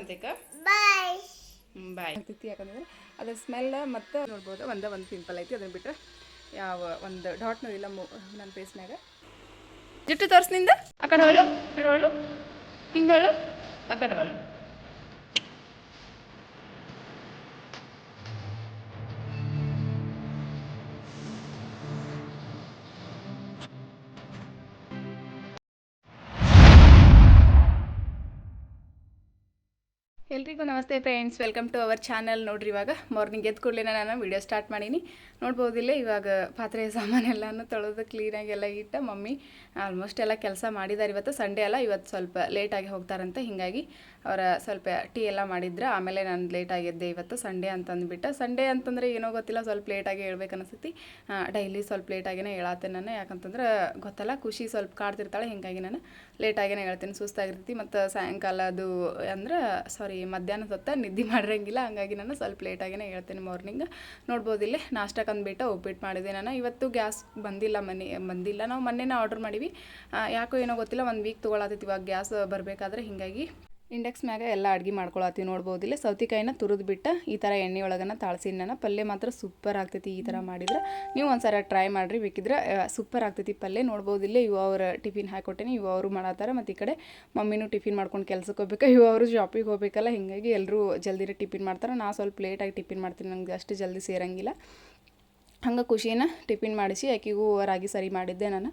ಅಂತೇಕ? ಬಾಯ್ ಬಾಯ್ ಆಗ್ತೈತಿ ಯಾಕಂದ್ರೆ ಅದ್ರ ಸ್ಮೆಲ್ ಮತ್ತು ನೋಡ್ಬೋದು ಒಂದೇ ಒಂದು ಸಿಂಪಲ್ ಐತಿ. ಅದನ್ನ ಬಿಟ್ಟರೆ ಯಾವ ಒಂದು ಡಾಟ್ನೂ ಇಲ್ಲ ನನ್ನ ಫೇಸ್ನಾಗ ಜಿಟ್ಟು ತೋರಿಸ್ನಿಂದ ಆ ಕಡೆ ಕಡೆ ಹಿಂಗೆ. ಹೊಳು ಆ ಕಡೆ ಎಲ್ರಿಗೂ ನಮಸ್ತೆ friends, welcome to our channel. ನೋಡ್ರಿ, ಇವಾಗ ಮಾರ್ನಿಂಗ್ ಎದ್ದು ಕೂಡಲೇ ನಾನು ವಿಡಿಯೋ ಸ್ಟಾರ್ಟ್ ಮಾಡೀನಿ. ನೋಡ್ಬೋದಿಲ್ಲ, ಇವಾಗ ಪಾತ್ರೆ ಸಾಮಾನೆಲ್ಲನೂ ತೊಳೆದು ಕ್ಲೀನಾಗಿ ಎಲ್ಲ ಇಟ್ಟ ಮಮ್ಮಿ ಆಲ್ಮೋಸ್ಟ್ ಎಲ್ಲ ಕೆಲಸ ಮಾಡಿದ್ದಾರೆ ಇವತ್ತು ಸಂಡೇ ಅಲ್ಲ, ಇವತ್ತು ಸ್ವಲ್ಪ ಲೇಟಾಗಿ ಹೋಗ್ತಾರಂತ. ಹಿಂಗಾಗಿ ಅವರ ಸ್ವಲ್ಪ ಟೀ ಎಲ್ಲ ಮಾಡಿದ್ರೆ, ಆಮೇಲೆ ನಾನು ಲೇಟ್ ಆಗಿದ್ದೆ ಇವತ್ತು ಸಂಡೇ ಅಂತಂದ್ಬಿಟ್ಟು. ಸಂಡೇ ಅಂತಂದರೆ ಏನೋ ಗೊತ್ತಿಲ್ಲ, ಸ್ವಲ್ಪ ಲೇಟಾಗಿ ಹೇಳ್ಬೇಕು ಅನಿಸ್ತೈತಿ. ಡೈಲಿ ಸ್ವಲ್ಪ ಲೇಟಾಗಿನೇ ಹೇಳತ್ತೆ ನಾನು. ಯಾಕಂತಂದ್ರೆ ಗೊತ್ತಲ್ಲ, ಖುಷಿ ಸ್ವಲ್ಪ ಕಾಡ್ತಿರ್ತಾಳೆ, ಹಿಂಗಾಗಿ ನಾನು ಲೇಟಾಗಿನೇ ಹೇಳ್ತೀನಿ. ಸುಸ್ತಾಗಿರ್ತೈತಿ ಮತ್ತು ಸಾಯಂಕಾಲ ಅದು ಅಂದ್ರೆ ಸಾರಿ ಮಧ್ಯಾಹ್ನ ಹೊತ್ತ ನಿದ್ದೆ ಮಾಡಿರಂಗಿಲ್ಲ. ಹಂಗಾಗಿ ನಾನು ಸ್ವಲ್ಪ ಲೇಟಾಗಿನೇ ಹೇಳ್ತೀನಿ ಮಾರ್ನಿಂಗ್ ನೋಡ್ಬೋದು ಇಲ್ಲೇ ನಾಷ್ಟಕ್ಕೆ ಅಂದ್ಬಿಟ್ಟು ಉಪ್ಪಿಟ್ಟು ಮಾಡಿದೆ ನಾನು. ಇವತ್ತು ಗ್ಯಾಸ್ ಬಂದಿಲ್ಲ ಮನೆ, ಬಂದಿಲ್ಲ. ನಾವು ಮೊನ್ನೆನೇ ಆರ್ಡ್ರ್ ಮಾಡೀವಿ. ಯಾಕೋ ಏನೋ ಗೊತ್ತಿಲ್ಲ, ಒಂದು ವೀಕ್ ತೊಗೊಳತ್ತೈತಿ ಇವಾಗ ಗ್ಯಾಸ್ ಬರಬೇಕಾದ್ರೆ, ಹಿಂಗಾಗಿ ಇಂಡಕ್ಸ್ ಮ್ಯಾಗ ಎಲ್ಲ ಅಡ್ಗೆ ಮಾಡ್ಕೊಳತ್ತೀವಿ ನೋಡ್ಬೋದಿಲ್ಲ ಸೌತಿಕಾಯಿನ ತುರಿದು ಬಿಟ್ಟು ಈ ಥರ ಎಣ್ಣೆ ಒಳಗನ ತಾಳ್ಸಿನ ಪಲ್ಯ ಮಾತ್ರ ಸೂಪರ್ ಆಗ್ತೈತಿ ಈ ಥರ ಮಾಡಿದ್ರೆ. ನೀವು ಒಂದ್ಸಲ ಟ್ರೈ ಮಾಡಿರಿ, ಬೇಕಿದ್ರೆ ಸೂಪರ್ ಆಗ್ತೈತಿ ಪಲ್ಯ ನೋಡ್ಬೋದಿಲ್ಲ ಇವು ಅವ್ರ ಟಿಫಿನ್ ಹಾಕೊಟ್ಟೇನೆ, ಇವು ಅವರು ಮಾಡತ್ತಾರ. ಮತ್ತು ಈ ಕಡೆ ಮಮ್ಮಿನೂ ಟಿಫಿನ್ ಮಾಡ್ಕೊಂಡು ಕೆಲ್ಸಕ್ಕೆ ಹೋಗ್ಬೇಕು, ಇವು ಅವರು ಶಾಪಿಗೆ ಹೋಗ್ಬೇಕಲ್ಲ, ಹೀಗಾಗಿ ಎಲ್ಲರೂ ಜಲ್ದಿನೇ ಟಿಫಿನ್ ಮಾಡ್ತಾರೆ. ನಾ ಸ್ವಲ್ಪ ಲೇಟಾಗಿ ಟಿಫಿನ್ ಮಾಡ್ತೀನಿ ನನಗೆ ಅಷ್ಟು ಜಲ್ದಿ ಸೇರಂಗಿಲ್ಲ. ಹಂಗೆ ಖುಷಿನ ಟಿಫಿನ್ ಮಾಡಿಸಿ ಆಕೆಗೂ ರಾಗಿ ಸರಿ ಮಾಡಿದ್ದೆ ನಾನು.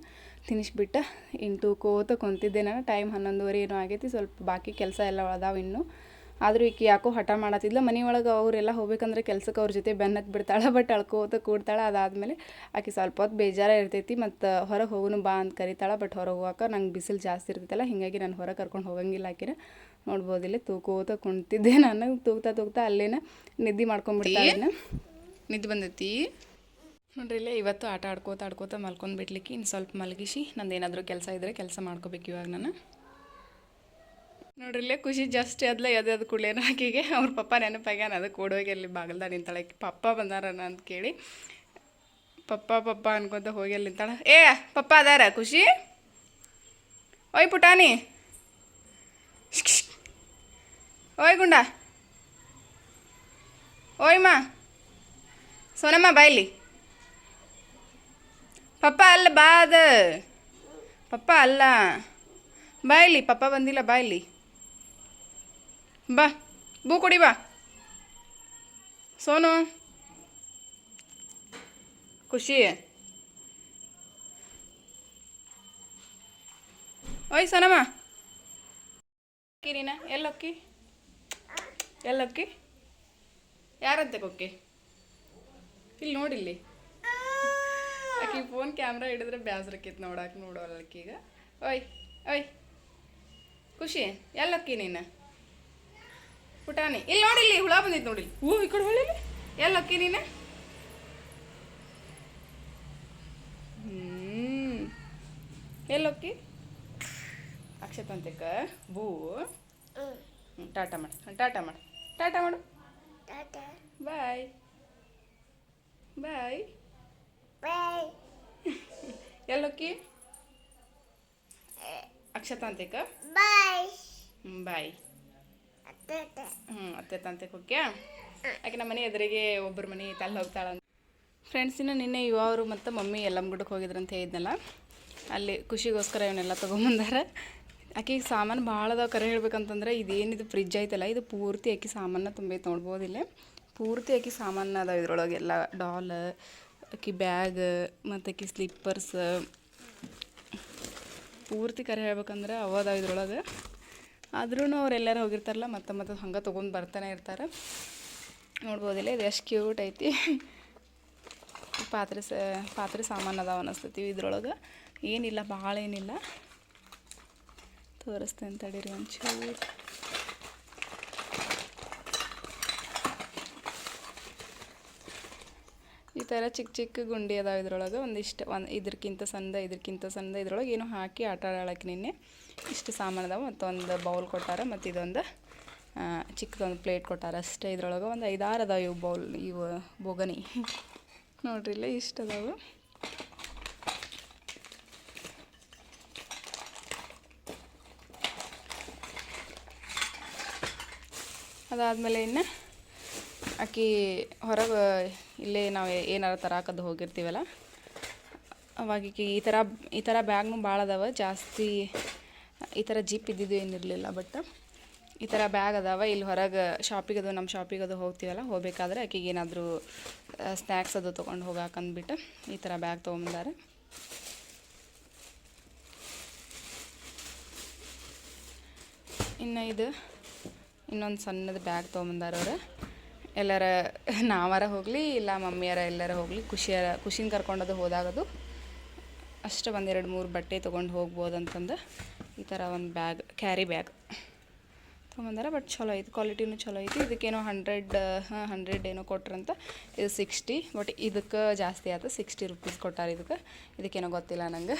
ತಿನ್ನಿಸ್ಬಿಟ್ಟು ಇಂಟು ಕೋತ ಕುಂತಿದ್ದೆ ನಾನು. ಟೈಮ್ ಹನ್ನೊಂದುವರೆ ಏನೋ ಆಗೈತಿ ಸ್ವಲ್ಪ ಬಾಕಿ ಕೆಲಸ ಎಲ್ಲ ಅದಾವ ಇನ್ನು. ಆದರೂ ಈಕೆ ಯಾಕೋ ಹಠ ಮಾಡತ್ತಿದ್ಲ. ಮನೆಯೊಳಗೆ ಅವರೆಲ್ಲ ಹೋಗ್ಬೇಕಂದ್ರೆ ಕೆಲ್ಸಕ್ಕೆ ಅವ್ರ ಜೊತೆ ಬೆನ್ನಕ್ಕೆ ಬಿಡ್ತಾಳೆ ಬಟ್ ಅಳ್ಕೋತ ಕೂಡ್ತಾಳೆ. ಅದಾದಮೇಲೆ ಆಕೆ ಸ್ವಲ್ಪ ಹೊತ್ತು ಬೇಜಾರ ಇರ್ತೈತಿ ಮತ್ತು ಹೊರಗೆ ಹೋಗೋನು ಬಾ ಅಂತ ಕರಿತಾಳೆ. ಬಟ್ ಹೊರಗೆ ಹೋಗಾಕ ನಂಗೆ ಬಿಸಿಲು ಜಾಸ್ತಿ ಇರ್ತೈತಲ್ಲ ಹೀಗಾಗಿ ನಾನು ಹೊರಗೆ ಕರ್ಕೊಂಡು ಹೋಗಂಗಿಲ್ಲ ಆಕಿನ. ನೋಡ್ಬೋದಿಲ್ಲ ತೂಕೋತ ಕುಂತಿದ್ದೆ ನಾನು. ತೂಗ್ತಾ ತೂಗ್ತಾ ಅಲ್ಲೇನ ನಿದ್ದೆ ಮಾಡ್ಕೊಂಡ್ಬಿಡ್ತಾಳೆ ನಿದ್ದೆ ಬಂದೈತಿ? ನೋಡ್ರಿ, ಇಲ್ಲೇ ಇವತ್ತು ಆಟ ಆಡ್ಕೋತ ಆಡ್ಕೋತ ಮಲ್ಕೊಂಡು ಬಿಡ್ಲಿಕ್ಕೆ ಇನ್ನು ಸ್ವಲ್ಪ ಮಲಗಿಸಿ ನಂದು ಏನಾದರೂ ಕೆಲಸ ಇದ್ದರೆ ಕೆಲಸ ಮಾಡ್ಕೋಬೇಕು ಇವಾಗ ನಾನು. ನೋಡ್ರಿ, ಇಲ್ಲೇ ಖುಷಿ ಜಸ್ಟ್ ಅದ್ಲ ಎದ್ದು ಕೂಡಲೇನ ಆಕಿಗೆ ಅವ್ರ ಪಪ್ಪ ನೆನಪಾಗ್ಯಾನ ಅದಕ್ಕೆ ಓಡೋಗಿ ಅಲ್ಲಿ ಬಾಗಲ್ದಾಗ ನಿಂತಾಳೆ. ಪಪ್ಪ ಬಂದಾರನ ಅಂತ ಕೇಳಿ. ಪಪ್ಪ ಪಪ್ಪ ಅನ್ಕೊಂತ ಹೋಗಿ ಅಲ್ಲಿ ನಿಂತಾಳ. ಏ, ಪಪ್ಪ ಅದಾರ, ಖುಷಿ? ಓಯ್ ಪುಟಾನಿ ಓಯ್ ಗುಂಡ. ಓಯ್ ಮಾ. ಸೋನಮ್ಮ ಬಾಯ್ಲಿ ಪಪ್ಪ ಅಲ್ಲ, ಬಾ ಅದ. ಪಪ್ಪ ಅಲ್ಲ. ಬಾ ಇಲ್ಲಿ, ಪಪ್ಪ ಬಂದಿಲ್ಲ, ಬಾ ಇಲ್ಲಿ. ಬಾ, ಬೂ ಕೊಡಿ, ಬಾ. ಸೋನು. ಖುಷಿ. ಓಯ್, ಸೋನಮ್ಮ. ಅಕ್ಕಿ ನೀನ ಎಲ್ಲಕ್ಕಿ? ಎಲ್ಲಕ್ಕಿ? ಯಾರಂತೆ ಕೊಕ್ಕಿ? ಇಲ್ಲಿ ನೋಡಿಲ್ಲಿ. ಆಕಿ ಫೋನ್ ಕ್ಯಾಮ್ರಾ ಹಿಡಿದ್ರೆ ಬೇಸರಕ್ಕಿತ್ತು ನೋಡಕ್ಕೆ ನೋಡೋಲ್ಲಕ್ಕೀಗ ಓಯ್ ಓಯ್. ಖುಷಿ ಎಲ್ಲಕ್ಕಿ ನೀನು? ಪುಟಾಣಿ. ಇಲ್ಲಿ ನೋಡಿಲ್ಲಿ ಹುಳ ಬಂದಿತ್ತು ನೋಡಿ. ಹೂ ಈ ಕಡೆ ಹೊಳಿಲಿ ಎಲ್ಲಕ್ಕಿ ನೀನು? ಹ್ಞೂ ಎಲ್ಲಕ್ಕಿ? ಅಕ್ಷತಂತಿಕ ಭೂ. ಟಾಟಾ ಮಾಡು. ಟಾಟಾ ಮಾಡು. ಟಾಟಾ ಮಾಡು. ಬಾಯ್. ಬಾಯ್. ಎಲ್ಲೋಕ್ಕಿ ಅಕ್ಷತಾ ಅಂತೇಕ ಬಾಯ್ ಹ್ಞೂ ಬಾಯ್ ಹ್ಞೂ ಅತ್ತೆ ತಂತೆ ಹೋಗ್ಯಾ ಆಕೆ ನಮ್ಮ ಮನೆ ಎದುರಿಗೆ ಒಬ್ಬರ ಮನೆ ತಲ್ಲ ಅಲ್ಲಿ ಹೋಗ್ತಾಳೆ ಫ್ರೆಂಡ್ಸಿನ ನಿನ್ನೆ ಇವರು ಮತ್ತು ಮಮ್ಮಿ ಹೋಗಿದ್ರು ಅಂತ ಹೇಳಿದ್ನಲ್ಲ? ಅಲ್ಲಿ ಖುಷಿಗೋಸ್ಕರ ಇವನ್ನೆಲ್ಲ ತೊಗೊಂಬಂದಾರ. ಆಕೆಗೆ ಸಾಮಾನು ಭಾಳ ಅದಾವ ಕರೆ ಹೇಳ್ಬೇಕಂತಂದ್ರೆ ಇದೇನಿದು ಫ್ರಿಜ್ ಐತಲ್ಲ ಇದು ಪೂರ್ತಿ ಆಕೆ ಸಾಮಾನ ತುಂಬೈತೆ ನೋಡ್ಬೋದಿಲ್ಲ. ಪೂರ್ತಿ ಆಕೆ ಸಾಮಾನು ಅದಾವ ಇದ್ರೊಳಗೆಲ್ಲ ಡಾಲ್ ಆಕಿ ಬ್ಯಾಗ್ ಮತ್ತು ಆಕಿ ಸ್ಲಿಪ್ಪರ್ಸ್. ಪೂರ್ತಿ ಕರೆ ಹೇಳ್ಬೇಕಂದ್ರೆ ಅವಾದ ಇದ್ರೊಳಗೆ ಆದ್ರೂ ಅವ್ರು ಎಲ್ಲರೂ ಹೋಗಿರ್ತಾರಲ್ಲ, ಮತ್ತೆ ಮತ್ತೆ ಹಂಗೆ ತೊಗೊಂಡು ಬರ್ತಾನೆ ಇರ್ತಾರೆ. ನೋಡ್ಬೋದಿಲ್ಲ, ಇದು ಎಷ್ಟು ಕ್ಯೂಟ್ ಐತಿ. ಪಾತ್ರೆ ಸ, ಪಾತ್ರೆ ಸಾಮಾನು ಅದಾವ ಅನ್ನಿಸ್ತೈತಿ ಇದ್ರೊಳಗೆ. ಏನಿಲ್ಲ ಭಾಳ ಏನಿಲ್ಲ ತೋರಿಸ್ತೇನೆ ತಡೀರಿ ಒಂಚೂರು. ಥರ ಚಿಕ್ಕ ಚಿಕ್ಕ ಗುಂಡಿ ಅದಾವ ಇದ್ರೊಳಗೆ. ಒಂದಿಷ್ಟು ಒಂದು ಇದ್ರಕ್ಕಿಂತ ಸಂದ ಇದ್ರಕ್ಕಿಂತ ಸಂದ, ಇದ್ರೊಳಗೆ ಏನೋ ಹಾಕಿ ಆಟ ಆಡಕ್ಕೆ ನಿನ್ನೆ ಇಷ್ಟು ಸಾಮಾನು ಅದಾವ. ಮತ್ತೊಂದು ಬೌಲ್ ಕೊಟ್ಟಾರ, ಮತ್ತು ಇದೊಂದು ಚಿಕ್ಕದೊಂದು ಪ್ಲೇಟ್ ಕೊಟ್ಟಾರ ಅಷ್ಟೇ. ಇದ್ರೊಳಗೆ ಒಂದು ಐದಾರು ಅದಾವ ಇವು ಬೌಲ್ ಇವು ಬೊಗನಿ ನೋಡ್ರಿ ಇಲ್ಲ ಇಷ್ಟು ಅದಾವು. ಅದಾದಮೇಲೆ ಇನ್ನು ಆಕಿ ಹೊರಗೆ ಇಲ್ಲೇ ನಾವು ಏನಾರ ತರಾಕದು ಹೋಗಿರ್ತೀವಲ್ಲ? ಅವಾಗ ಈ ಥರ ಈ ಥರ ಬ್ಯಾಗ್ನು ಭಾಳ ಅದಾವ, ಜಾಸ್ತಿ, ಈ ಥರ ಜೀಪ್ ಇದ್ದಿದ್ದು ಏನಿರಲಿಲ್ಲ ಬಟ್ ಈ ಥರ ಬ್ಯಾಗ್ ಅದಾವ, ಇಲ್ಲಿ ಹೊರಗೆ ಶಾಪಿಗೆ ಅದು ನಮ್ಮ ಶಾಪಿಗೆ ಅದು ಹೋಗ್ತೀವಲ್ಲ, ಹೋಗಬೇಕಾದ್ರೆ ಆಕೆಗೆ ಏನಾದರೂ ಸ್ನ್ಯಾಕ್ಸ್ ಅದು ತೊಗೊಂಡು ಹೋಗಾಕಂದ್ಬಿಟ್ಟು ಈ ಥರ ಬ್ಯಾಗ್ ತೊಗೊಂಬಂದಾರೆ. ಇನ್ನು ಇದು, ಇನ್ನೊಂದು ಸಣ್ಣದ ಬ್ಯಾಗ್ ಅವ್ರು. ಎಲ್ಲರ ನಾವಾರ ಹೋಗಲಿ, ಇಲ್ಲ ಮಮ್ಮಿಯಾರ ಎಲ್ಲರ ಹೋಗಲಿ, ಖುಷಿಯಾರ ಖುಷಿನ ಕರ್ಕೊಂಡದು ಹೋದಾಗದು. ಅಷ್ಟು ಒಂದೆರಡು ಮೂರು ಬಟ್ಟೆ ತೊಗೊಂಡು ಹೋಗ್ಬೋದು ಅಂತಂದು ಈ ಥರ ಒಂದು ಬ್ಯಾಗ್, ಕ್ಯಾರಿ ಬ್ಯಾಗ್ ತೊಗೊಂಬಂದಾರ. ಬಟ್ ಚಲೋ ಐತಿ, ಕ್ವಾಲಿಟಿನೂ ಚಲೋ ಐತಿ. ಇದಕ್ಕೇನೋ ಹಂಡ್ರೆಡ್, ಹಾಂ, ಹಂಡ್ರೆಡ್ ಏನೋ ಕೊಟ್ರಂತ. ಇದು ಸಿಕ್ಸ್ಟಿ, ಬಟ್ ಇದಕ್ಕೆ ಜಾಸ್ತಿ ಆಯ್ತು ಸಿಕ್ಸ್ಟಿ ರುಪೀಸ್ ಕೊಟ್ಟಾರ ಇದಕ್ಕೆ. ಇದಕ್ಕೇನೋ ಗೊತ್ತಿಲ್ಲ ನಂಗೆ.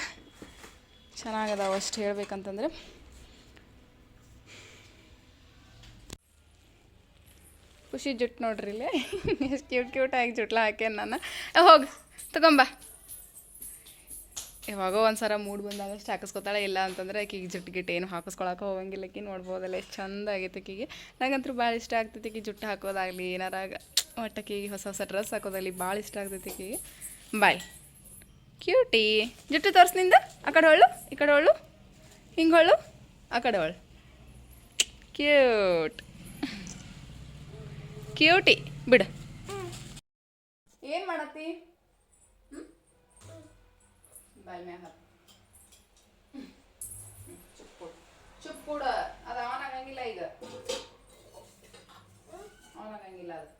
ಚೆನ್ನಾಗದಾವ ಅಷ್ಟು ಹೇಳ್ಬೇಕಂತಂದ್ರೆ. ಖುಷಿ ಜುಟ್ಟು ನೋಡ್ರಿ ಇಲ್ಲೇ. ಎಷ್ಟು ಕ್ಯೂಟ್ ಕ್ಯೂಟಾಗಿ ಜುಟ್ಲ ಹಾಕ್ಯಾನ ನಾನು. ಹೋಗಿ, ತಗೊಂಬ. ಯಾವಾಗೋ ಒಂದ್ಸಲ ಮೂಡ್ ಬಂದಾಗ ಅಷ್ಟು ಹಾಕಿಸ್ಕೊತಾಳೆ. ಇಲ್ಲ ಅಂತಂದ್ರೆ ಆಕಿಗೆ ಜುಟ್ಟು ಗಿಟ್ಟು ಏನು ಹಾಕಿಸ್ಕೊಳಕ್ಕೆ ಹೋಗಂಗಿಲ್ಲ. ಆಕಿ ನೋಡ್ಬೋದಲ್ಲ, ಎಷ್ಟು ಚಂದ ಆಗೈತೆ ಆಕಿಗೆ. ನಂಗಂತೂ ಭಾಳ ಇಷ್ಟ ಆಗ್ತೈತಿ ಆಕಿ ಜುಟ್ಟು ಹಾಕೋದಾಗಲಿ ಏನಾರಾಗ ಒಟ್ಟು ಆಕಿಗೆ ಹೊಸ ಹೊಸ ಡ್ರೆಸ್ ಹಾಕೋದಾಗಲಿ ಭಾಳ ಇಷ್ಟ ಆಗ್ತೈತಿ ಆಕಿಗೆ. ಬಾಯ್. ಕ್ಯೂಟಿ. ಜುಟ್ಟು ತೋರಿಸ್ನಿಂದ ಆ ಕಡೆ ಹೊಳ್ಳು ಈ ಕಡೆ ಹೊಳ್ಳು ಹಿಂಗೆ ಹೊಳ್ಳು ಆ ಕಡೆ ಹೊಳ್ಳು ಕ್ಯೂಟ್. ಕ್ಯೂಟಿ. ಬಿಡು. ಏನು ಮಾಡತ್ತಿ? ಬಾಯ್ ಮ್ಯಾಗ ಚುಪ್ ಕೊಡು. ಅದು ಆನ್ ಆಗಂಗಿಲ್ಲ ಈಗ. ಆನ್ ಆಗಂಗಿಲ್ಲ ಅದು.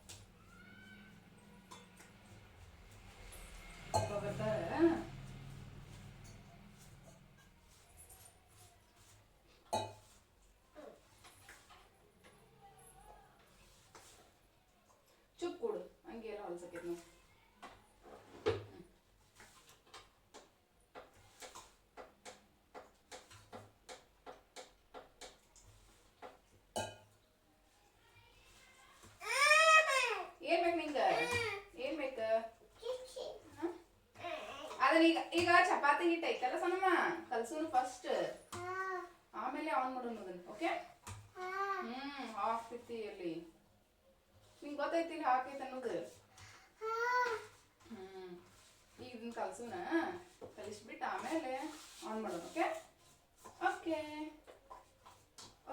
ಬರ್ತಾರ? ಎಲ್ಲ ನಾವು ಏನ್ ಬೇಕು ನಿಂಗ ಏನ್ ಬೇಕ ಹ? ಈಗ ಈಗ ಚಪಾತಿ ಹಿಟ್ಟು ಐತಲ್ಲ ಸಣ್ಣಮ್ಮ ಕಲ್ಸೂನು ಫಸ್ಟ್ ಆಮೇಲೆ ಆನ್ ಮಾಡೋಣ ಅದನ್ನ ಓಕೆ ಹ್ಮ್ ಹಾಕ್ತಿತ್ತಿ ಅಲ್ಲಿ. ನಿಂಗೆ ಗೊತ್ತೈತಿ ಇಲ್ಲಿ ಹಾಕೈತೆ ಅನ್ನೋದು? ಇದನ್ನ ಕಲಸೋಣ ಕಲಿಸ್ಬಿಟ್ಟು ಆಮೇಲೆ ಆನ್ ಮಾಡೋಣ ಓಕೆ ಓಕೆ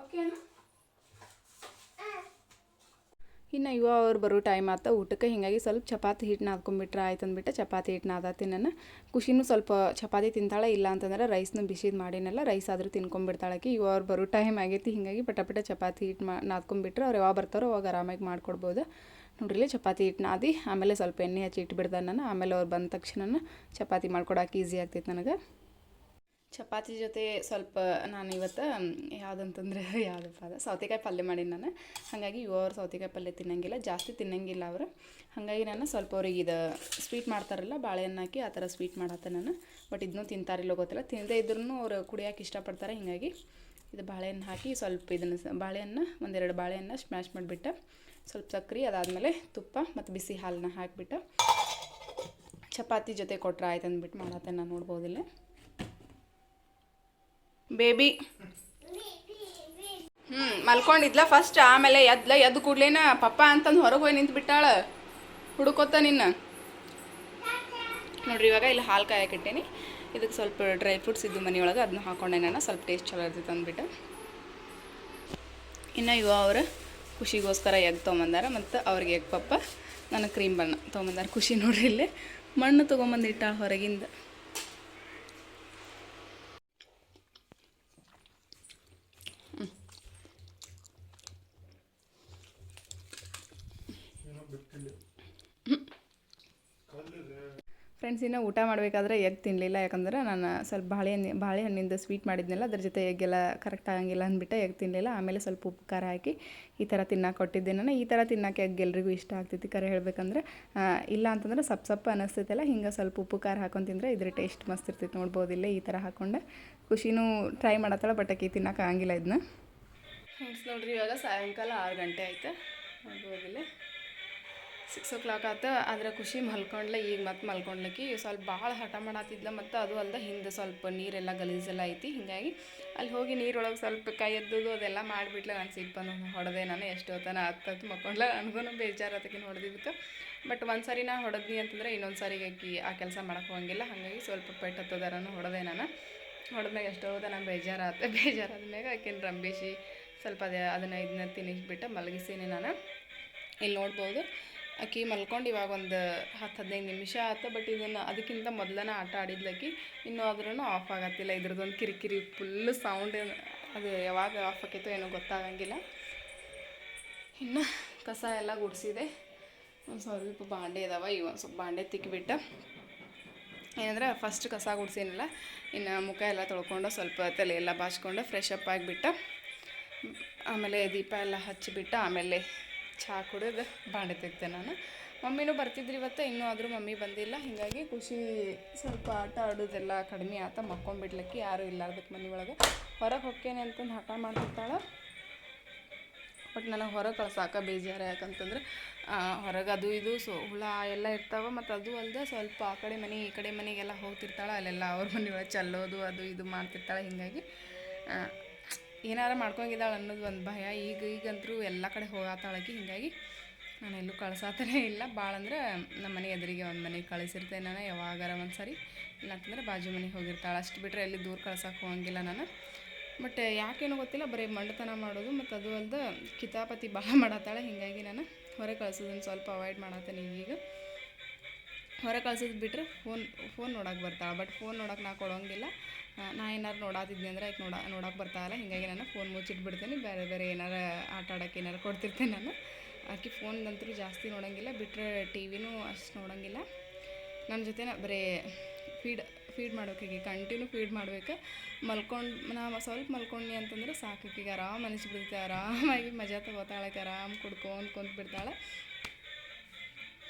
ಓಕೆನಾ ಇನ್ನು ಇವ ಅವ್ರು ಬರೋ ಟೈಮ್ ಆತ. ಊಟಕ್ಕೆ ಹಿಂಗಾಗಿ ಸ್ವಲ್ಪ ಚಪಾತಿ ಹಿಟ್ಟು ನಾದ್ಕೊಂಡ್ಬಿಟ್ರೆ ಆಯ್ತು ಅಂದ್ಬಿಟ್ಟು ಚಪಾತಿ ಹಿಟ್ಟು ನಾದಾತೀನಿ ನಾನು ಖುಷಿನೂ ಸ್ವಲ್ಪ ಚಪಾತಿ ತಿಂತಾಳೆ, ಇಲ್ಲ ಅಂತಂದ್ರೆ ರೈಸ್ನ ಬಿಸಿದು ಮಾಡಿನಲ್ಲ ರೈಸ್ ಆದರೂ ತಿನ್ಕೊಂಬಿಡ್ತಾಳಕ್ಕೆ ಇವ ಅವ್ರು ಬರೋ ಟೈಮ್ ಆಗೈತಿ, ಹಿಂಗಾಗಿ ಪಟ ಪಟ ಚಪಾತಿ ಹಿಟ್ಟು ಮಾ ನಾದ್ಕೊಂಡ್ಬಿಟ್ರೆ ಅವ್ರು ಯಾವಾಗ ಬರ್ತಾರೋ ಅವಾಗ ಆರಾಮಾಗಿ ಮಾಡ್ಕೊಡ್ಬೋದು. ನೋಡ್ರಿ ಚಪಾತಿ ಹಿಟ್ಟನ್ನ ನಾದಿ ಆಮೇಲೆ ಸ್ವಲ್ಪ ಎಣ್ಣೆ ಹಚ್ಚಿ ಇಟ್ಬಿಡ್ದೆ ನಾನು. ಆಮೇಲೆ ಅವ್ರು ಬಂದ ತಕ್ಷಣ ಚಪಾತಿ ಮಾಡ್ಕೊಡೋಕೆ ಈಸಿ ಆಗ್ತೈತೆ ನನಗೆ. ಚಪಾತಿ ಜೊತೆ ಸ್ವಲ್ಪ ನಾನು ಇವತ್ತು ಯಾವುದಂತಂದ್ರೆ, ಯಾವುದಪ್ಪ ಅದ, ಸೌತೆಕಾಯಿ ಪಲ್ಯ ಮಾಡೀನಿ ನಾನು. ಹಾಗಾಗಿ ಇವರು ಸೌತೆಕಾಯಿ ಪಲ್ಯ ತಿನ್ನಂಗಿಲ್ಲ, ಜಾಸ್ತಿ ತಿನ್ನಂಗಿಲ್ಲ ಅವರು. ಹಾಗಾಗಿ ನಾನು ಸ್ವಲ್ಪ ಅವ್ರಿಗೆ ಇದು ಸ್ವೀಟ್ ಮಾಡ್ತಾರಲ್ಲ, ಬಾಳೆಹಣ್ಣು ಹಾಕಿ ಆ ಥರ ಸ್ವೀಟ್ ಮಾಡತ್ತೆ ನಾನು. ಬಟ್ ಇದನ್ನೂ ತಿಂತಾರಿಲ್ಲ ಗೊತ್ತಿಲ್ಲ. ತಿನ್ನದೇ ಇದ್ರೂ ಅವ್ರು ಕುಡಿಯೋಕೆ ಇಷ್ಟಪಡ್ತಾರೆ, ಹೀಗಾಗಿ ಇದು ಬಾಳೆಹಣ್ಣು ಹಾಕಿ ಸ್ವಲ್ಪ ಇದನ್ನು ಬಾಳೆಹಣ್ಣು, ಒಂದೆರಡು ಬಾಳೆಹಣ್ಣು ಸ್ಮ್ಯಾಶ್ ಮಾಡಿಬಿಟ್ಟು. ಸ್ವಲ್ಪ ಸಕ್ಕರೆ ಅದಾದಮೇಲೆ ತುಪ್ಪ ಮತ್ತು ಬಿಸಿ ಹಾಲನ್ನ ಹಾಕಿಬಿಟ್ಟು ಚಪಾತಿ ಜೊತೆ ಕೊಟ್ರೆ ಆಯ್ತು ಅಂದ್ಬಿಟ್ಟು ಮಾಡತ್ತೆ ನಾನು ನೋಡ್ಬೋದಿಲ್ಲ ಬೇಬಿ. ಹ್ಞೂ ಮಲ್ಕೊಂಡಿದ್ಲ ಫಸ್ಟ್ ಆಮೇಲೆ ಎದ್ಲ, ಎದ್ದು ಕೂಡ್ಲೇನ ಪಪ್ಪ ಅಂತಂದು ಹೊರಗೆ ಹೋಗಿ ನಿಂತು ಬಿಟ್ಟಾಳ. ಹುಡುಕೋತ ನಿನ್ನ. ನೋಡ್ರಿ, ಇವಾಗ ಇಲ್ಲಿ ಹಾಲು ಕಾಯಕ್ಕಿಟ್ಟೇನಿ ಇದಕ್ಕೆ ಸ್ವಲ್ಪ ಡ್ರೈ ಫ್ರೂಟ್ಸ್ ಇದ್ದು ಮನೆಯೊಳಗೆ ಅದನ್ನ ಹಾಕೊಂಡೆ ನಾನು, ಸ್ವಲ್ಪ ಟೇಸ್ಟ್ ಚಲೋ ಇರ್ತೈತೆ ಅಂದ್ಬಿಟ್ಟು. ಇನ್ನು ಇವ ಅವ್ರು ಖುಷಿಗೋಸ್ಕರ ಎಗ್ ತೊಗೊಂಬಂದಾರ ಮತ್ತು ಅವ್ರಿಗೆ ಎಗ್ ಪಪ್ಪ, ನನ್ನ ಕ್ರೀಮ್ ಬಣ್ಣ ತೊಗೊಂಬಂದಾರ. ಖುಷಿ ನೋಡ್ರಿ ಇಲ್ಲಿ. ಮಣ್ಣು ತೊಗೊಂಬಂದಿಟ್ಟ ಹೊರಗಿಂದ. ಫ್ರೆಂಡ್ಸ್ ಇನ್ನು ಊಟ ಮಾಡಬೇಕಾದ್ರೆ ಎಗ್ ತಿನ್ನಲಿಲ್ಲ ಯಾಕಂದ್ರೆ ನಾನು ಸ್ವಲ್ಪ ಬಾಳೆಹಣ್ಣು ಬಾಳೆಹಣ್ಣಿಂದ ಸ್ವೀಟ್ ಮಾಡಿದ್ನಲ್ಲ, ಅದ್ರ ಜೊತೆ ಎಗ್ಗೆಲ್ಲ ಕರೆಕ್ಟ್ ಆಗಂಗಿಲ್ಲ ಅಂದ್ಬಿಟ್ಟು ಎಗ್ ತಿನ್ನಲಿಲ್ಲ ಆಮೇಲೆ ಸ್ವಲ್ಪ ಉಪ್ಪು, ಖಾರ ಹಾಕಿ ಈ ಥರ ತಿನ್ನಕ್ಕೆ ಕೊಟ್ಟಿದ್ದೆ ನಾನು. ಈ ಥರ ತಿನ್ನಕ್ಕೆ ಎಗ್ ಎಲ್ರಿಗೂ ಇಷ್ಟ ಆಗ್ತೈತಿ ಖರೆ ಹೇಳ್ಬೇಕಂದ್ರೆ ಇಲ್ಲ ಅಂತಂದ್ರೆ ಸಪ್ ಸಪ್ಪ ಅನ್ನಿಸ್ತೈತಲ್ಲ ಹಿಂಗೆ ಸ್ವಲ್ಪ ಉಪ್ಪು, ಖಾರ ಹಾಕೊಂಡು ತಿಂದರೆ ಇದ್ರ ಟೇಸ್ಟ್ ಮಸ್ತ್ ಇರ್ತೈತೆ ನೋಡ್ಬೋದಿಲ್ಲ ಈ ಥರ ಹಾಕೊಂಡೆ. ಖುಷಿನೂ ಟ್ರೈ ಮಾಡತ್ತಲ್ಲ ಬಟ್ ಅಕ್ಕಿ ತಿನ್ನೋಕೆ ಆಗಂಗಿಲ್ಲ ಇದನ್ನ ಫ್ರೆಂಡ್ಸ್ ನೋಡ್ರಿ, ಇವಾಗ ಸಾಯಂಕಾಲ ಆರು ಗಂಟೆ ಆಯಿತು. ನೋಡ್ಬೋದಿಲ್ಲ ಸಿಕ್ಸ್ ಓ ಕ್ಲಾಕ್ ಆಯ್ತು ಅದ್ರ ಖುಷಿ ಮಲ್ಕೊಂಡ್ಲೆ, ಈಗ ಮತ್ತೆ ಮಲ್ಕೊಂಡ್ಲಕ್ಕಿ ಸ್ವಲ್ಪ ಭಾಳ ಹಠ ಮಾಡತ್ತಿದ್ಲ ಮತ್ತು ಅದು ಅಲ್ಲದೆ ಹಿಂದೆ ಸ್ವಲ್ಪ ನೀರೆಲ್ಲ ಗಲೀಜೆಲ್ಲ ಐತಿ, ಹೀಗಾಗಿ ಅಲ್ಲಿ ಹೋಗಿ ನೀರೊಳಗೆ ಸ್ವಲ್ಪ ಕೈ ಎದ್ದುದು ಅದೆಲ್ಲ ಮಾಡಿಬಿಟ್ಲೆ, ನಾನು ಸಿಪ್ಪನ್ನು ಹೊಡೆದೆ, ನಾನು ಎಷ್ಟು ಹೊತ್ತನ ಹತ್ತತ್ತು ಮಕ್ಕೊಂಡ್ಲ ನನಗೂ ಬೇಜಾರು ಅದಕ್ಕಿನ ಹೊಡೆದಿದ್ದಕ್ಕೆ ಬಟ್ ಒಂದು ಸಾರಿ ನಾ ಹೊಡೆದ್ನಿ ಅಂತಂದ್ರೆ ಇನ್ನೊಂದು ಸಾರಿಗೆ ಆಕಿ ಆ ಕೆಲಸ ಮಾಡೋಕೆ ಹೋಗಂಗಿಲ್ಲ, ಹಾಗಾಗಿ ಸ್ವಲ್ಪ ಪೆಟ್ಟು ಹತ್ತೋದಾರನು ಹೊಡೆದೆ ನಾನು. ಹೊಡೆದ್ಮ್ಯಾಗ ಎಷ್ಟು ಹೋದ ನಂಗೆ ಬೇಜಾರಾತ ಬೇಜಾರಾದ್ಮ್ಯಾಗ ಆಕಿನ ರಂಬಿಸಿ ಸ್ವಲ್ಪ ಅದೇ ಅದನ್ನು ಇದನ್ನ ತಿನ್ನಿಸ್ಬಿಟ್ಟು ಮಲಗಿಸೀನಿ ನಾನು. ಇಲ್ಲಿ ನೋಡ್ಬೋದು. ಆಕಿ ಮಲ್ಕೊಂಡು ಇವಾಗ ಒಂದು ಹತ್ತು ಹದಿನೈದು ನಿಮಿಷ ಆಯ್ತು ಬಟ್ ಇದನ್ನು ಅದಕ್ಕಿಂತ ಮೊದಲನೇ ಆಟ ಆಡಿದ್ಲಕ್ಕಿ ಇನ್ನೂ ಆದ್ರೂ ಆಫ್ ಆಗತ್ತಿಲ್ಲ. ಇದ್ರದ್ದೊಂದು ಕಿರಿಕಿರಿ ಫುಲ್ ಸೌಂಡ್ ಅದು ಯಾವಾಗ ಆಫ್ ಆಕೈತೋ ಏನೋ ಗೊತ್ತಾಗಂಗಿಲ್ಲ. ಇನ್ನು ಕಸ ಎಲ್ಲ ಗುಡಿಸಿದೆ. ಒಂದು ಸ್ವಲ್ಪ ಬಾಂಡೆ ಇದಾವೆ, ಈ ಒಂದು ಸ್ವಲ್ಪ ಬಾಂಡೆ ತಿಕ್ಕಿಬಿಟ್ಟು ಏನಂದ್ರೆ ಫಸ್ಟ್ ಕಸ ಗುಡಿಸಿನಲ್ಲ, ಇನ್ನು ಮುಖ ಎಲ್ಲ ತೊಳ್ಕೊಂಡು ಸ್ವಲ್ಪ ತಲೆ ಎಲ್ಲ ಬಾಚ್ಕೊಂಡು ಫ್ರೆಶ್ ಅಪ್ ಆಗಿಬಿಟ್ಟು, ಆಮೇಲೆ ದೀಪ ಎಲ್ಲ ಹಚ್ಚಿಬಿಟ್ಟು ಆಮೇಲೆ ಚಹಾ ಕುಡಿದು ಬಾಂಡೆ ತೆಗ್ದೆ ನಾನು. ಮಮ್ಮಿನೂ ಬರ್ತಿದ್ರು ಇವತ್ತು, ಇನ್ನೂ ಆದರೂ ಮಮ್ಮಿ ಬಂದಿಲ್ಲ. ಹೀಗಾಗಿ ಖುಷಿ ಸ್ವಲ್ಪ ಆಟ ಆಡೋದೆಲ್ಲ ಕಡಿಮೆ ಆತ, ಮಕ್ಕೊಂಡ್ಬಿಡ್ಲಿಕ್ಕೆ ಯಾರೂ ಇಲ್ಲಾರ್ದಕ್ಕೆ ಮನೆ ಒಳಗೆ. ಹೊರಗೆ ಹೊಕ್ಕೇನೆ ಅಂತಂದು ಹಠ ಮಾಡ್ತಿರ್ತಾಳೆ. ಬಟ್ ನನಗೆ ಹೊರಗೆ ಕಳ್ಸಾಕ ಬೇಜಾರು ಯಾಕಂತಂದ್ರೆ ಹೊರಗೆ ಅದು ಇದು, ಸೊ ಹುಳ ಎಲ್ಲ ಇರ್ತಾವೆ, ಮತ್ತು ಅದು ಅಲ್ಲದೆ ಸ್ವಲ್ಪ ಆ ಕಡೆ ಮನೆ, ಈ ಕಡೆ ಮನೆಗೆಲ್ಲ ಹೋಗ್ತಿರ್ತಾಳೆ, ಅಲ್ಲೆಲ್ಲ ಅವ್ರ ಮನೆ ಒಳಗೆ ಚಲ್ಲೋದು, ಅದು ಇದು ಮಾಡ್ತಿರ್ತಾಳೆ, ಹೀಗಾಗಿ ಏನಾರ ಮಾಡ್ಕೊಂಡಿದ್ದಾಳೆ ಅನ್ನೋದು ಒಂದು ಭಯ. ಈಗ ಈಗಂತರೂ ಎಲ್ಲ ಕಡೆ ಹೋಗಾತಾಳಕಿ, ಹೀಗಾಗಿ ನಾನು ಎಲ್ಲೂ ಕಳ್ಸಾತನೇ ಇಲ್ಲ. ಭಾಳ ಅಂದ್ರೆ ನಮ್ಮ ಮನೆ ಎದುರಿಗೆ ಒಂದು ಮನೆಗೆ ಕಳಿಸಿರ್ತೇನೆ ನಾನು ಯಾವಾಗಾರ ಒಂದು ಸರಿ ಇಲ್ಲಾಂತಂದ್ರೆ ಬಾಜು ಮನೆಗೆ ಹೋಗಿರ್ತಾಳೆ. ಅಷ್ಟು ಬಿಟ್ಟರೆ ಎಲ್ಲಿ ದೂರ ಕಳ್ಸೋಕೆ ಹೋಗಂಗಿಲ್ಲ ನಾನು. ಬಟ್ ಯಾಕೇನೋ ಗೊತ್ತಿಲ್ಲ, ಬರೀ ಮಂಡತನ ಮಾಡೋದು ಮತ್ತು ಅದು ಅಲ್ಲದೆ ಕಿತಾಪತಿ ಭಾಳ ಮಾಡತ್ತಾಳೆ. ಹೀಗಾಗಿ ನಾನು ಹೊರಗೆ ಕಳ್ಸೋದನ್ನು ಸ್ವಲ್ಪ ಅವಾಯ್ಡ್ ಮಾಡತ್ತೇನೆ ಈಗ. ಹೊರಗೆ ಕಳ್ಸಿದ್ದು ಬಿಟ್ಟರೆ ಫೋನ್ ಫೋನ್ ನೋಡಕ್ಕೆ ಬರ್ತಾಳೆ ಬಟ್ ಫೋನ್ ನೋಡಕ್ಕೆ ನಾ ಕೊಡೋಂಗಿಲ್ಲ. ನಾ ಏನಾರು ನೋಡಾತಿದ್ದೆ ಅಂದ್ರೆ ಆಕೆ ನೋಡ ನೋಡಕ್ಕೆ ಬರ್ತಾಯಿಲ್ಲ ಹೀಗಾಗಿ ನಾನು ಫೋನ್ ಮುಚ್ಚಿಟ್ಬಿಡ್ತೀನಿ. ಬೇರೆ ಬೇರೆ ಏನಾರು ಆಟ ಆಡೋಕೆ ಏನಾರು ಕೊಡ್ತಿರ್ತೀನಿ ನಾನು. ಆಕೆ ಫೋನ್ದಂತೂ ಜಾಸ್ತಿ ನೋಡೋಂಗಿಲ್ಲ. ಬಿಟ್ಟರೆ ಟಿ ವಿನೂ ಅಷ್ಟು ನೋಡೋಂಗಿಲ್ಲ. ನನ್ನ ಜೊತೆನ ಬರೀ ಫೀಡ್ ಫೀಡ್ ಮಾಡ್ಬೇಕಾಗಿ ಕಂಟಿನ್ಯೂ ಫೀಡ್ ಮಾಡ್ಬೇಕು. ಮಲ್ಕೊಂಡು, ನಾ ಸ್ವಲ್ಪ ಮಲ್ಕೊಂಡಿ ಅಂತಂದ್ರೆ ಸಾಕಾಕಿಗೆ ಆರಾಮ್ ಅನಿಸ್ಬಿಡ್ತೀವಿ ಆರಾಮಾಗಿ ಮಜಾ ತಗೋತಾಳಕ್ಕೆ ಆರಾಮ್ ಕುಡ್ಕೊಂಡು ಕುಂತು ಬಿಡ್ತಾಳೆ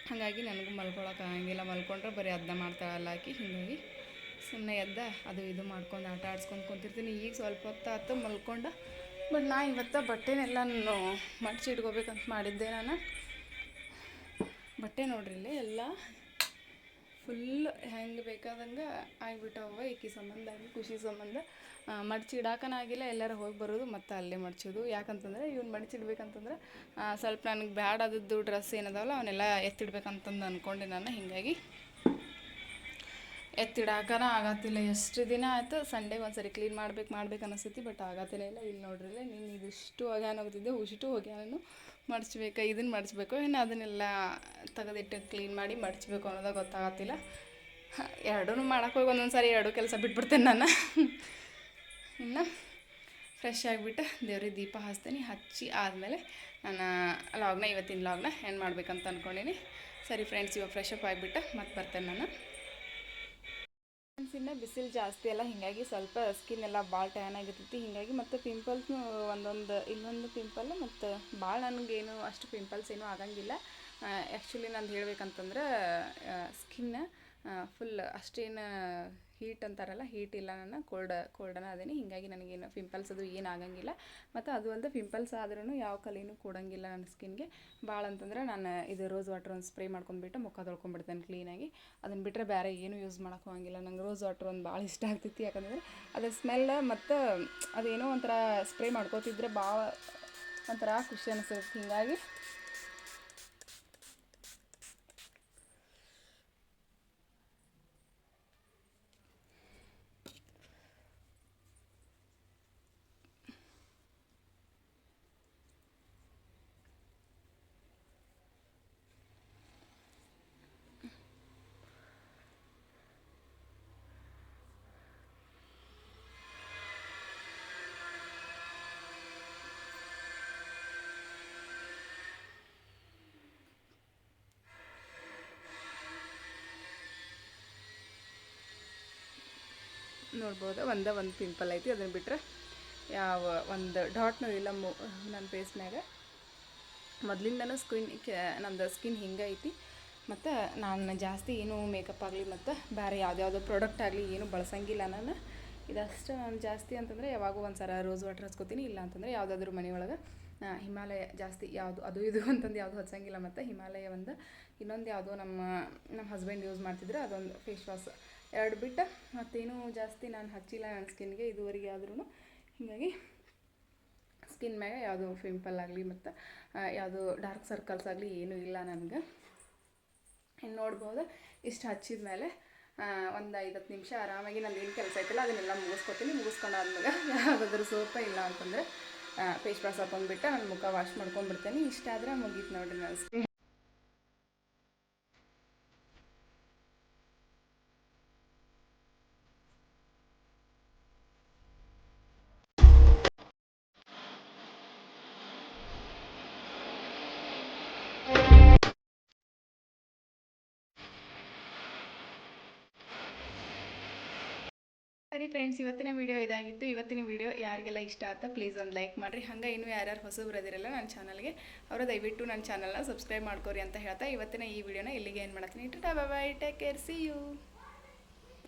ಹಾಗಾಗಿ ನನಗೂ ಮಲ್ಕೊಳಕ್ಕೆ ಆಗಂಗಿಲ್ಲ. ಮಲ್ಕೊಂಡ್ರೆ ಬರೀ ಅದನ್ನ ಮಾಡ್ತಾಳಲ್ಲ ಹಾಕಿ ಹೀಗಾಗಿ ಸುಮ್ಮನೆ ಎದ್ದ ಅದು ಇದು ಮಾಡ್ಕೊಂಡು ಆಟ ಆಡ್ಸ್ಕೊಂಡು ಕುಂತಿರ್ತೀನಿ. ಈಗ ಸ್ವಲ್ಪ ಹೊತ್ತು ಆತು, ಮಲ್ಕೊಂಡ. ಬಟ್ ನಾ ಇವತ್ತು ಬಟ್ಟೆನೆಲ್ಲ ನಾನು ಮಡ್ಚಿ ಇಟ್ಕೋಬೇಕಂತ ಮಾಡಿದ್ದೆ ನಾನು. ಬಟ್ಟೆ ನೋಡ್ರಿ ಇಲ್ಲಿ ಎಲ್ಲ ಫುಲ್ ಹೆಂಗೆ ಬೇಕಾದಂಗೆ ಆಗಿಬಿಟ್ಟವ ಈಕಿ ಸಂಬಂಧ ಆಗಿ ಖುಷಿ ಸಂಬಂಧ. ಮಡ್ಚಿಡಾಕನಾಗಿಲ್ಲ ಎಲ್ಲರೂ ಹೋಗಿ ಬರೋದು ಮತ್ತು ಅಲ್ಲೇ ಮಡ್ಚೋದು. ಯಾಕಂತಂದ್ರೆ ಇವ್ನು ಮಡ್ಚಿಡ್ಬೇಕಂತಂದ್ರೆ ಸ್ವಲ್ಪ ನನಗೆ ಬ್ಯಾಡ್ ಆದದ್ದು ಡ್ರೆಸ್ ಏನದಾವಲ್ಲ ಅವನ್ನೆಲ್ಲ ಎತ್ತಿಡ್ಬೇಕಂತಂದು ಅಂದ್ಕೊಂಡೆ ನಾನು. ಹೀಗಾಗಿ ಎತ್ತಿಡಾಕನ ಆಗತ್ತಿಲ್ಲ. ಎಷ್ಟು ದಿನ ಆಯ್ತು ಸಂಡೇ ಒಂದ್ಸರಿ ಕ್ಲೀನ್ ಮಾಡ್ಬೇಕು ಮಾಡ್ಬೇಕು ಅನಿಸ್ತೈತಿ ಬಟ್ ಆಗತ್ತೇ ಇಲ್ಲ. ಇಲ್ಲಿ ನೋಡ್ರಿ ನೀನು ಇದಿಷ್ಟು ಒಗ್ಯಾನ ಹೋಗ್ತಿದ್ದೆ ಉಷ್ಟು ಒಗ್ಯಾನು ಮಡ್ಚ್ಬೇಕು, ಇದನ್ನು ಮಡಚಬೇಕು, ಇನ್ನು ಅದನ್ನೆಲ್ಲ ತೆಗೆದಿಟ್ಟು ಕ್ಲೀನ್ ಮಾಡಿ ಮಡಚಬೇಕು ಅನ್ನೋದು ಗೊತ್ತಾಗತ್ತಿಲ್ಲ. ಎರಡೂ ಮಾಡೋಕೆ ಹೋಗಿ ಒಂದೊಂದು ಸಾರಿ ಎರಡೂ ಕೆಲಸ ಬಿಟ್ಬಿಡ್ತೇನೆ ನಾನು. ಇನ್ನು ಫ್ರೆಶ್ ಆಗಿಬಿಟ್ಟು ದೇವ್ರಿಗೆ ದೀಪ ಹಚ್ತೀನಿ ಹಚ್ಚಿ ಆದಮೇಲೆ ನಾನು ಲಾಗ್ನ ಇವತ್ತಿನ ಲಾಗ್ನ ಏನು ಮಾಡ್ಬೇಕಂತ ಅಂದ್ಕೊಂಡೀನಿ ಸರಿ ಫ್ರೆಂಡ್ಸ್ ಇವಾಗ ಫ್ರೆಶ್ ಅಪ್ ಆಗಿಬಿಟ್ಟು ಮತ್ತೆ ಬರ್ತೇನೆ ನಾನು. ಇನ್ನು ಬಿಸಿಲು ಜಾಸ್ತಿ ಅಲ್ಲ, ಹೀಗಾಗಿ ಸ್ವಲ್ಪ ಸ್ಕಿನ್ ಎಲ್ಲ ಭಾಳ ಟ್ಯಾನ್ ಆಗಿರ್ತೈತಿ. ಹೀಗಾಗಿ ಮತ್ತು ಪಿಂಪಲ್ಸ್ನು ಒಂದೊಂದು, ಇನ್ನೊಂದು ಪಿಂಪಲ್ ಮತ್ತು ಭಾಳ ನನಗೇನು ಅಷ್ಟು ಪಿಂಪಲ್ಸ್ ಏನೂ ಆಗಂಗಿಲ್ಲ. ಆ್ಯಕ್ಚುಲಿ ನಂದು ಹೇಳ್ಬೇಕಂತಂದ್ರೆ ಸ್ಕಿನ್ ಫುಲ್ ಅಷ್ಟೇನು ಹೀಟ್ ಅಂತಾರಲ್ಲ, ಹೀಟ್ ಇಲ್ಲ ನಾನು ಕೋಲ್ಡ್, ಕೋಲ್ಡನ ಅದೇನಿ. ಹೀಗಾಗಿ ನನಗೇನು ಪಿಂಪಲ್ಸ್ ಅದು ಏನು ಆಗಂಗಿಲ್ಲ. ಮತ್ತು ಅದು ಅಲ್ಲದೆ ಪಿಂಪಲ್ಸ್ ಆದ್ರೂ ಯಾವ ಕಲಿನೂ ಕೊಡಂಗಿಲ್ಲ ನನ್ನ ಸ್ಕಿನ್ಗೆ ಭಾಳ ಅಂತಂದ್ರೆ ನಾನು ಇದು ರೋಸ್ ವಾಟರ್ ಒಂದು ಸ್ಪ್ರೇ ಮಾಡ್ಕೊಂಡ್ಬಿಟ್ಟು ಮುಖ ತೊಳ್ಕೊಂಡ್ಬಿಡ್ತೇನೆ ಕ್ಲೀನಾಗಿ ಅದನ್ನು ಬಿಟ್ಟರೆ ಬೇರೆ ಏನು ಯೂಸ್ ಮಾಡೋಕ್ಕೂ ಹೋಗಂಗಿಲ್ಲ ನಂಗೆ ರೋಸ್ ವಾಟರ್ ಒಂದು ಭಾಳ ಇಷ್ಟ ಆಗ್ತೈತಿ ಯಾಕಂದರೆ ಅದ್ರ ಸ್ಮೆಲ್ ಮತ್ತು ಅದೇನೋ ಒಂಥರ ಸ್ಪ್ರೇ ಮಾಡ್ಕೋತಿದ್ರೆ ಭಾಳ ಒಂಥರ ಖುಷಿ ಅನಿಸ್ತೈತಿ. ಹೀಗಾಗಿ ನೋಡ್ಬೋದು. ಒಂದೇ ಒಂದು ಪಿಂಪಲ್ ಐತಿ. ಅದನ್ನು ಬಿಟ್ಟರೆ ಯಾವ ಒಂದು ಡಾಟ್ನೂ ಇಲ್ಲ ಮು ನನ್ನ ಫೇಸ್ನಾಗ ಮೊದಲಿಂದನೂ ಸ್ಕಿನ್ ನಮ್ದು ಸ್ಕಿನ್ ಹಿಂಗೆ ಹಿಂಗೈತಿ ಮತ್ತು ನಾನು ಜಾಸ್ತಿ ಏನು ಮೇಕಪ್ ಆಗಲಿ ಮತ್ತು ಬೇರೆ ಯಾವುದ್ಯಾವುದೋ ಪ್ರಾಡಕ್ಟ್ ಆಗಲಿ ಏನು ಬಳಸಂಗಿಲ್ಲ ನಾನು. ಇದಷ್ಟು ನಾನು ಜಾಸ್ತಿ ಅಂತಂದರೆ ಯಾವಾಗೂ ಒಂದು ಸಲ ರೋಸ್ ವಾಟರ್ ಹಚ್ಕೋತೀನಿ. ಇಲ್ಲ ಅಂತಂದರೆ ಯಾವುದಾದ್ರೂ ಮನೆಯೊಳಗೆ ಹಿಮಾಲಯ ಜಾಸ್ತಿ ಯಾವುದು ಅದು ಇದು ಅಂತಂದು ಯಾವುದು ಹಚ್ಚಂಗಿಲ್ಲ ಮತ್ತು ಹಿಮಾಲಯ ಒಂದು ಇನ್ನೊಂದು ಯಾವುದೋ ನಮ್ಮ ನಮ್ಮ ಹಸ್ಬೆಂಡ್ ಯೂಸ್ ಮಾಡ್ತಿದ್ರೆ. ಅದೊಂದು ಫೇಸ್ ವಾಶ್ ಎರಡು ಬಿಟ್ಟು ಮತ್ತೇನೂ ಜಾಸ್ತಿ ನಾನು ಹಚ್ಚಿಲ್ಲ ನನ್ನ ಸ್ಕಿನ್ಗೆ ಇದುವರೆಗೆ ಆದ್ರೂ ಹೀಗಾಗಿ ಸ್ಕಿನ್ ಮ್ಯಾಗ ಯಾವುದು ಪಿಂಪಲ್ ಆಗಲಿ ಮತ್ತು ಯಾವುದು ಡಾರ್ಕ್ ಸರ್ಕಲ್ಸ್ ಆಗಲಿ ಏನೂ ಇಲ್ಲ ನನಗೆ. ಇನ್ನು ನೋಡ್ಬೋದು, ಇಷ್ಟು ಹಚ್ಚಿದ ಮೇಲೆ ಒಂದು ಐದತ್ತು ನಿಮಿಷ ಆರಾಮಾಗಿ ನಾನು ಏನು ಕೆಲಸ ಐತಿಲ್ಲ ಅದನ್ನೆಲ್ಲ ಮುಗಿಸ್ಕೊತೀನಿ. ಮುಗಿಸ್ಕೊಂಡಾದ್ಮೇಲೆ ಯಾವುದಾದ್ರೂ ಸೋಪ ಇಲ್ಲ ಅಂತಂದರೆ ಫೇಸ್ ವಾಶ್ ಹಾಕೊಂಡ್ಬಿಟ್ಟು ನಾನು ಮುಖ ವಾಶ್ ಮಾಡ್ಕೊಂಡ್ಬಿಡ್ತೇನೆ ಇಷ್ಟ ಆದರೆ ಮುಗೀತು ನೋಡಿರಿ ನನ್ನ skin. ಫ್ರೆಂಡ್ಸ್ ಇವತ್ತಿನ ವಿಡಿಯೋ ಇದಾಗಿತ್ತು. ಇವತ್ತಿನ ವಿಡಿಯೋ ಯಾರಿಗೆಲ್ಲ ಇಷ್ಟ ಆಯ್ತಾ ಪ್ಲೀಸ್ ಒಂದು ಲೈಕ್ ಮಾಡಿರಿ. ಹಂಗೆ ಇನ್ನೂ ಯಾರ್ಯಾರು ಹೊಸಬ್ರು ಬರೋದಿರಲ್ಲ ನನ್ನ ಚಾನಲ್ಗೆ ಅವರು ದಯವಿಟ್ಟು ನನ್ನ ಚಾನಲ್ನ ಸಬ್ಸ್ಕ್ರೈಬ್ ಮಾಡ್ಕೋರಿ ಅಂತ ಹೇಳ್ತಾ ಇವತ್ತಿನ ಈ ವಿಡಿಯೋನ ಇಲ್ಲಿಗೆ ಏನು ಮಾಡ್ತೀನಿ. Tata bye take care see you